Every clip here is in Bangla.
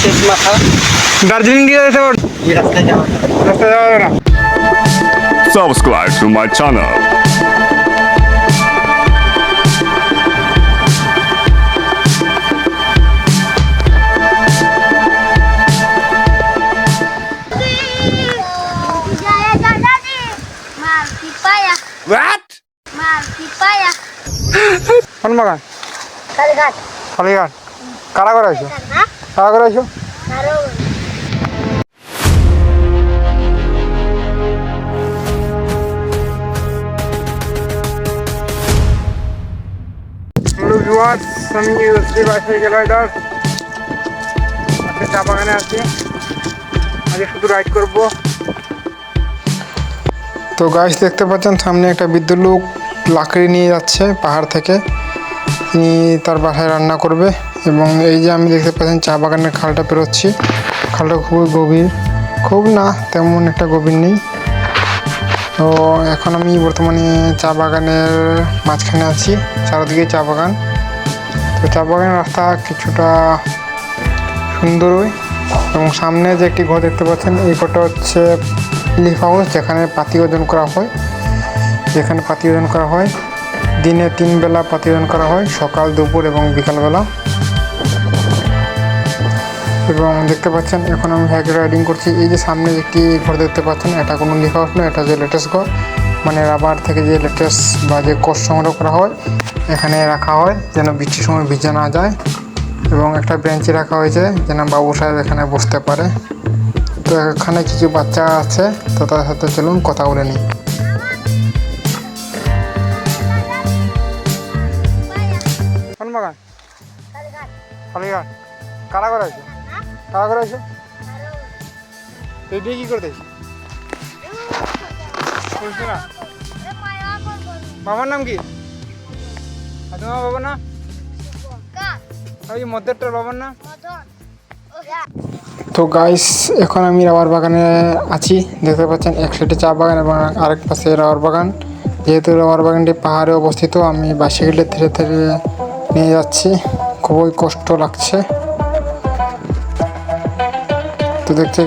শেষ মাথা দার্জিলিং দিয়ে যেতে পারো রাস্তায় যাওয়া যাবে। যাওয়া যাবে না subscribe to my channel. Pipaya কোন বাগান kalgat কালীঘাট কারা করে আছো হ্যালো ভিউয়ার্স, আমি রাইডার। চা বাগানে আছি। শুধু রাইড তো গাছ দেখতে পাচ্ছেন সামনে একটা বিদ্যুৎ লোক লাকড়ি নিয়ে যাচ্ছে পাহাড় থেকে। তিনি তার বাসায় রান্না করবে এবং এই যে আমি দেখতে পাচ্ছেন চা বাগানের খালটা পেরোচ্ছি। খালটা খুবই গভীর। খুব না, তেমন একটা গভীর নেই। তো এখন আমি বর্তমানে চা বাগানের মাঝখানে আছি, চারদিকে চা বাগান। তো চা বাগানের রাস্তা কিছুটা সুন্দরই এবং সামনে যে একটি ঘর দেখতে পাচ্ছেন, এই ঘরটা হচ্ছে লিফ হাউস যেখানে পাতি ওজন করা হয়। যেখানে পাতি ওজন করা হয়। দিনে তিন বেলা ওজন করা হয়, সকাল, দুপুর এবং বিকালবেলা। এবং দেখতে পাচ্ছেন, এখন আমি হ্যাক রাইডিং করছি। এই যে সামনে একটি ঘর দেখতে পাচ্ছেন, এটা কোনো লিফ হাউস নয় এটা যে লেটেস্ট ঘর। মানে রাবার থেকে যে লেটেস্ট বা যে কোষ সংগ্রহ করা হয়, এখানে রাখা হয়, যেন বৃষ্টির সময় ভিজে না যায়। এবং একটা বেঞ্চে রাখা হয়েছে, যেন বাবু সাহেব এখানে বসতে পারে। তো এখানে কিছু বাচ্চা আছে, তো তাদের সাথে চলুন, কথা বলে নিই। কালীঘাট কারা করে আছে কারা করে আছে karo রেডি কি করতে আছিস? বুঝছি না। বাবার নাম কি? আর তোমার বাবার ka ওই মধ্যেরটার বাবার নাম? তো গাইস এখন আমি রাবার বাগানে আছি। দেখতে পাচ্ছেন, এক সাইডে চা বাগান এবং আরেক পাশে রাবার বাগান। যেহেতু রাবার বাগানটি পাহাড়ে অবস্থিত, আমি বাইসাইকেলে ধীরে ধীরে নিয়ে যাচ্ছি। খুবই কষ্ট লাগছে। তো দেখতে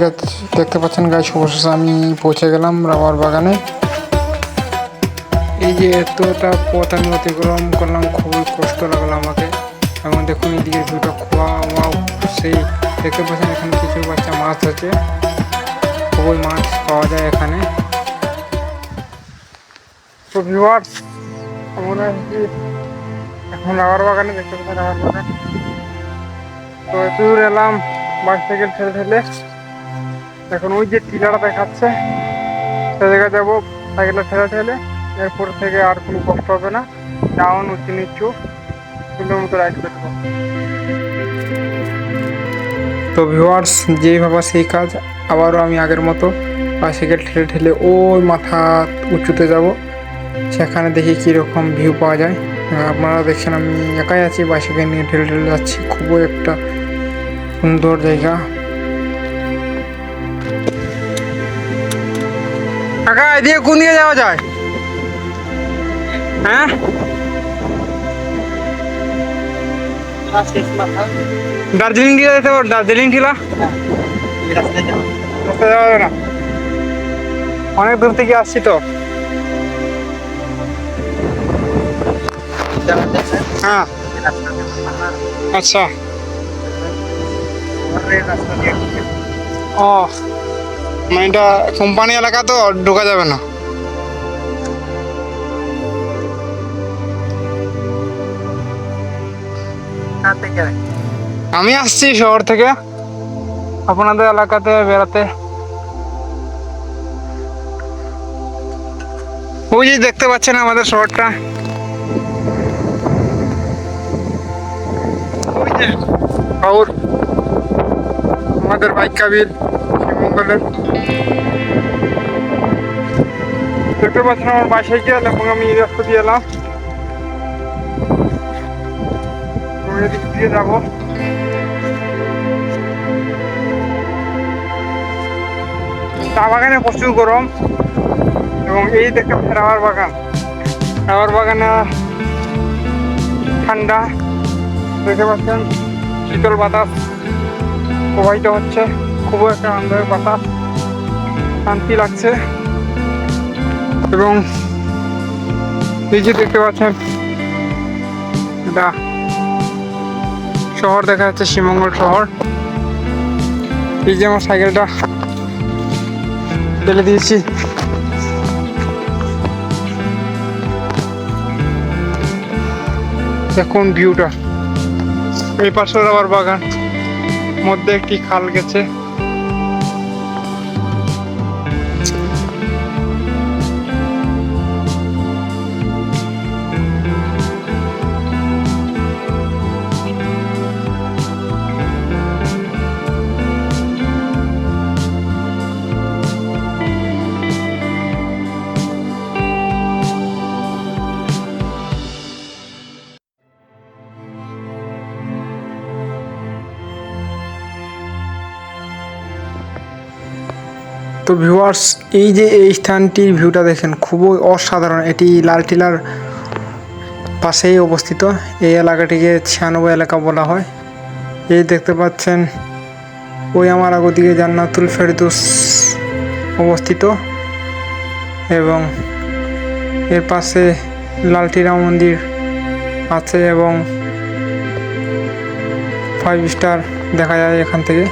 দেখতে পাচ্ছেন গাছ অবশেষে আমি পৌঁছে গেলাম রাবার বাগানে। এই যে এতটা পথ আমি অতিক্রম করলাম, খুবই কষ্ট লাগল আমাকে। এবং দেখুন এদিকে ভিউটা খোয়া ওয়া সেই দেখতে পাচ্ছেন এখানে কিছু বাচ্চা মাছ আছে। খুবই মাছ পাওয়া যায় এখানে। তো ভিউয়ার্স আমরা রাবার বাগানে দেখতে পাচ্ছেন রাবার বাগান। তো দূর এলাম বাইসাইকেল ঠেলে ঠেলে। এখন ওই যে টিলাটা দেখাচ্ছে, সে জায়গায় যাব সাইকেলটা ঠেলে ঠেলে। এরপর থেকে আর কোনো কষ্ট হবে না। ডাউন উঁচু নিচু সুন্দর মতো রাইড করব তো ভিউয়ার্স যেই ভাবা সেই কাজ, আবারও আমি আগের মতো বাইসাইকেল ঠেলে ঠেলে ওই মাথা উঁচুতে যাব। সেখানে দেখি কীরকম ভিউ পাওয়া যায়। আপনারা দেখছেন আমি একাই আছি বাইসাইকেল নিয়ে ঠেলে ঠেলে যাচ্ছি। খুবই একটা সুন্দর জায়গা। কাকা, এদিকে কোন দিকে যাওয়া যায়? হ্যাঁ? দার্জিলিং দিয়ে যেতে পারো, দার্জিলিং টিলা। যাওয়া যাবে না। অনেক দূর থেকে আসছি তো। হ্যাঁ। আচ্ছা। ও মানে এটা কোম্পানি এলাকা তো, ঢোকা যাবে না। আমি আসছি শহর থেকে। আপনাদের এলাকাতে, বেড়াতে। ওই যে দেখতে পাচ্ছেন আমাদের শহরটা। শহর আমাদের বাইক কাবির শিবমঙ্গলের দেখতে পাচ্ছেন আমার বাইসাইকেল এবং আমি এই রাস্তা দিয়ে এলাম এদিক দিয়ে যাব চা বাগানে প্রচুর গরম এবং এই দেখতে রাবার বাগান রাবার বাগানে ঠান্ডা দেখতে পাচ্ছেন, শীতল বাতাস প্রবাহিত হচ্ছে খুব একটা আনন্দের বাতাস, শান্তি লাগছে। এবং এই যে দেখতে পাচ্ছেন, এটা শহর দেখা যাচ্ছে, শ্রীমঙ্গল শহর। এই যে আমার সাইকেলটা, ফেলে দিয়েছি। দেখুন ভিউটা। এই পাশে আবার বাগান। মধ্যে একটি খাল গেছে। তো ভিউয়ার্স এই যে এই স্থানটির ভিউটা দেখেন, খুবই অসাধারণ। এটি লাল টিলার পাশেই অবস্থিত। এই এলাকাটিকে ছিয়ানব্বই এলাকা বলা হয়। এই দেখতে পাচ্ছেন, ওই আমার আগদিকে জান্নাতুল ফেরদুস অবস্থিত এবং এর পাশে লালটিরা মন্দির আছে এবং ফাইভ স্টার দেখা যায় এখান থেকে।